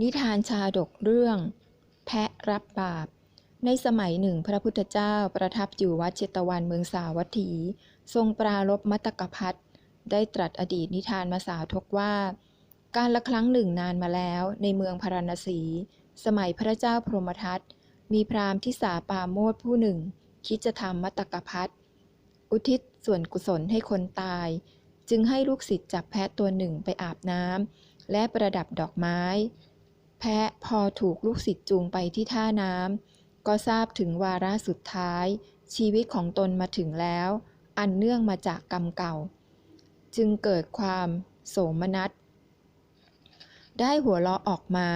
นิทานชาดกเรื่อง แพะรับบาป ในสมัยหนึ่งพระพุทธเจ้าประทับอยู่วัดเชตวันเมืองสาวัตถี ทรงปรารบมัตกพัทได้ตรัสอดีตนิทานมาสาทกว่า การละครั้งหนึ่งนานมาแล้วในเมืองพาราณสี สมัยพระเจ้าพรหมทัตมีพราหมณ์ที่สาปาโมดผู้หนึ่ง คิดจะทำมัตกพัทอุทิศส่วนกุศลให้คนตาย จึงให้ลูกศิษย์จับแพะตัวหนึ่งไปอาบน้ำและประดับดอกไม้ แพะพอถูกลูกศิษย์จูงไปที่ท่าน้ำก็ทราบถึงวาระสุดท้าย ชีวิตของตนมาถึงแล้ว อันเนื่องมาจากกรรมเก่า จึงเกิดความโสมนัส ได้หัวเราะออกมา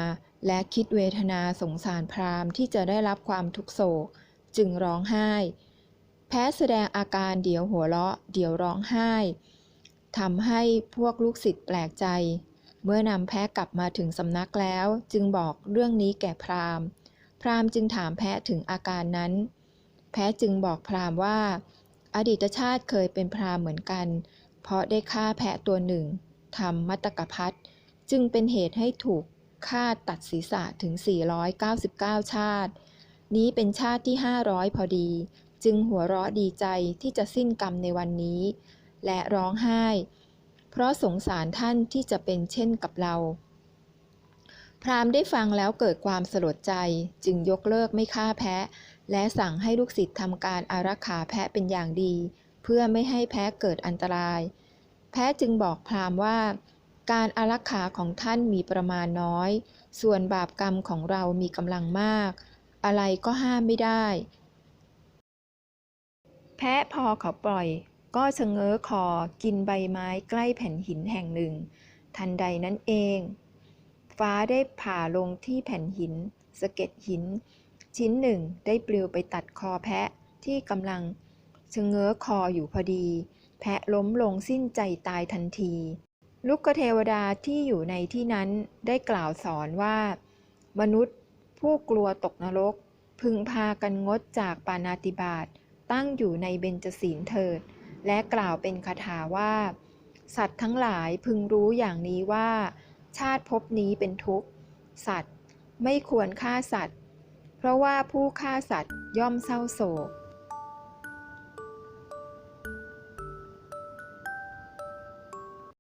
และคิดเวทนาสงสารพราหมณ์ที่จะได้รับความทุกโศก จึงร้องไห้ แพ้แสดงอาการเดี๋ยวหัวเราะ เดี๋ยวร้องไห้ทำให้พวกลูกศิษย์แปลกใจ เมื่อนำแพะกลับมาถึงสำนักแล้ว จึงบอกเรื่องนี้แก่พราหมณ์ พราหมณ์จึงถามแพะถึงอาการนั้น แพะจึงบอกพราหมณ์ว่า อดีตชาติเคยเป็นพราหมณ์เหมือนกัน เพราะได้ฆ่าแพะตัวหนึ่งทำมัตตกพัทจึงเป็นเหตุให้ถูกฆ่าตัดศีรษะถึง 499 ชาติ นี้เป็นชาติที่ 500 พอดี จึงหัวเราะดีใจที่จะสิ้นกรรมในวันนี้ และร้องไห้ เพราะสงสารท่านที่จะเป็นเช่นกับเรา พราหมณ์ได้ฟังแล้วเกิดความสลดใจจึงยกเลิกไม่ฆ่าแพะ และสั่งให้ลูกศิษย์ทำการอารักขาแพะเป็นอย่างดี เพื่อไม่ให้แพะเกิดอันตราย แพะจึงบอกพราหมณ์ว่า การอารักขาของท่านมีประมาณน้อย ส่วนบาปกรรมของเรามีกำลังมาก อะไรก็ห้ามไม่ได้ แพะพอเขาปล่อย ก็ชะเง้อคอกินใบไม้ใกล้แผ่นหินแห่งหนึ่ง ทันใดนั้นเอง ฟ้าได้ผ่าลงที่แผ่นหินสะเก็ดหิน ชิ้นหนึ่งได้ปลิวไปตัดคอแพะที่กำลังชะเง้อคออยู่พอดี แพะล้มลงสิ้นใจตายทันที ลูกเทวดาที่อยู่ในที่นั้นได้กล่าวสอนว่า มนุษย์ผู้กลัวตกนรก พึงพากันงดจากปานาติบาตตั้งอยู่ในเบญจศีลเถิด และกล่าวเป็นคาถาว่า สัตว์ทั้งหลายพึงรู้อย่างนี้ว่า ชาติภพนี้เป็นทุกข์ สัตว์ไม่ควรฆ่าสัตว์ เพราะว่าผู้ฆ่าสัตว์ย่อมเศร้าโศก